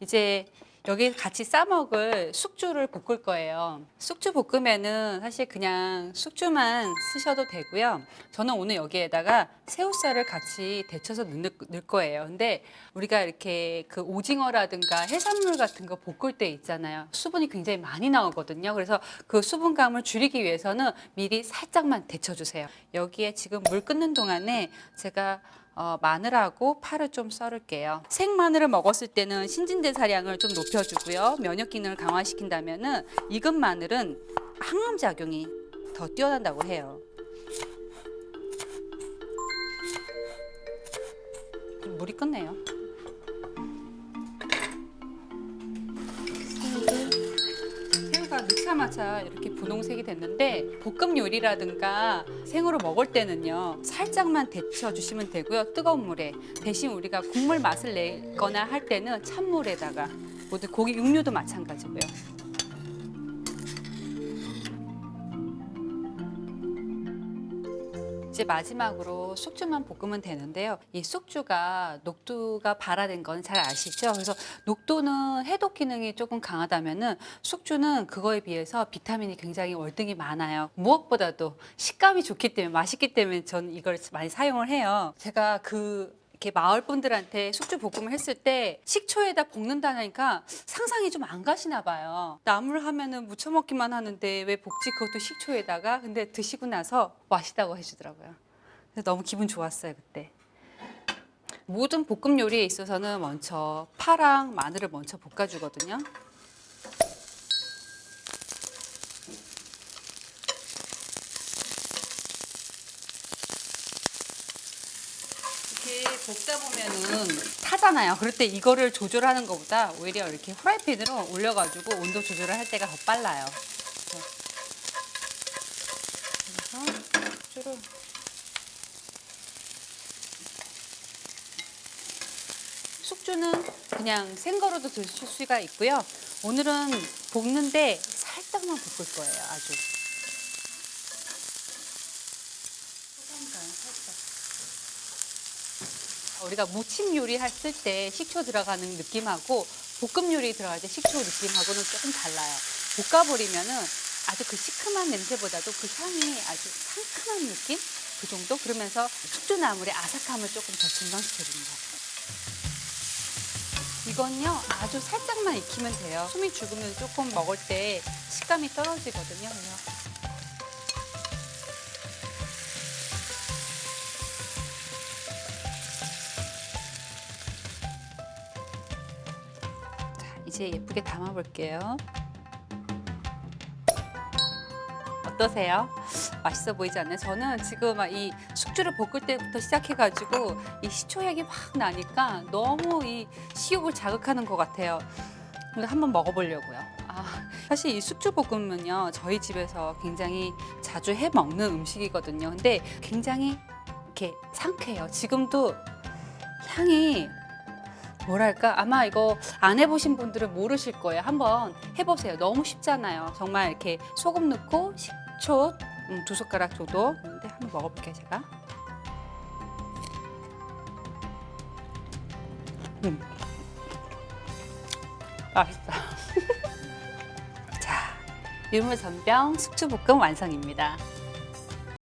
이제 여기 같이 싸먹을 숙주를 볶을 거예요. 숙주 볶으면은 사실 그냥 숙주만 쓰셔도 되고요. 저는 오늘 여기에다가 새우살을 같이 데쳐서 넣을 거예요. 근데 우리가 이렇게 그 오징어라든가 해산물 같은 거 볶을 때 있잖아요. 수분이 굉장히 많이 나오거든요. 그래서 그 수분감을 줄이기 위해서는 미리 살짝만 데쳐주세요. 여기에 지금 물 끓는 동안에 제가 어, 마늘하고 파를 좀 썰을게요. 생마늘을 먹었을 때는 신진대사량을 좀 높여주고요. 면역 기능을 강화시킨다면은 익은 마늘은 항암 작용이 더 뛰어난다고 해요. 물이 끓네요. 넣자마자 이렇게 분홍색이 됐는데 볶음 요리라든가 생으로 먹을 때는요 살짝만 데쳐 주시면 되고요 뜨거운 물에 대신 우리가 국물 맛을 내거나 할 때는 찬물에다가 모든 고기 육류도 마찬가지고요. 이제 마지막으로 숙주만 볶으면 되는데요. 이 숙주가 녹두가 발화된 건 잘 아시죠? 그래서 녹두는 해독 기능이 조금 강하다면은 숙주는 그거에 비해서 비타민이 굉장히 월등히 많아요. 무엇보다도 식감이 좋기 때문에 맛있기 때문에 저는 이걸 많이 사용을 해요. 제가 그 이렇게 마을 분들한테 숙주 볶음을 했을 때 식초에다 볶는다니까 상상이 좀 안 가시나 봐요. 나물 하면은 무쳐 먹기만 하는데 왜 볶지 그것도 식초에다가 근데 드시고 나서 맛있다고 해주더라고요. 그래서 너무 기분 좋았어요 그때. 모든 볶음 요리에 있어서는 먼저 파랑 마늘을 먼저 볶아주거든요. 볶다 보면은 타잖아요. 그럴 때 이거를 조절하는 것보다 오히려 이렇게 후라이팬으로 올려가지고 온도 조절을 할 때가 더 빨라요. 그래서 숙주를 숙주는 그냥 생거로도 드실 수가 있고요. 오늘은 볶는데 살짝만 볶을 거예요. 아주. 소금간 살짝. 우리가 무침 요리 했을 때 식초 들어가는 느낌하고 볶음 요리 들어갈 때 식초 느낌하고는 조금 달라요. 볶아버리면은 아주 그 시큼한 냄새보다도 그 향이 아주 상큼한 느낌? 그 정도? 그러면서 숙주나물의 아삭함을 조금 더 같아요. 이건요 아주 살짝만 익히면 돼요. 숨이 죽으면 조금 먹을 때 식감이 떨어지거든요. 이제 예쁘게 담아볼게요. 어떠세요? 맛있어 보이지 않나요? 저는 지금 막 이 숙주를 볶을 때부터 시작해가지고 이 시초 향이 확 나니까 너무 이 식욕을 자극하는 것 같아요. 근데 한번 먹어보려고요. 아, 사실 이 숙주 볶음은요 저희 집에서 굉장히 자주 해 먹는 음식이거든요. 근데 굉장히 이렇게 상쾌해요. 지금도 향이 뭐랄까 아마 이거 안 해보신 분들은 모르실 거예요. 한번 해보세요. 너무 쉽잖아요. 정말 이렇게 소금 넣고 식초 음, 두 숟가락 정도 있는데 한번 먹어볼게요 제가. 음. 맛있다. 자, 유물 전병 숙주볶음 완성입니다.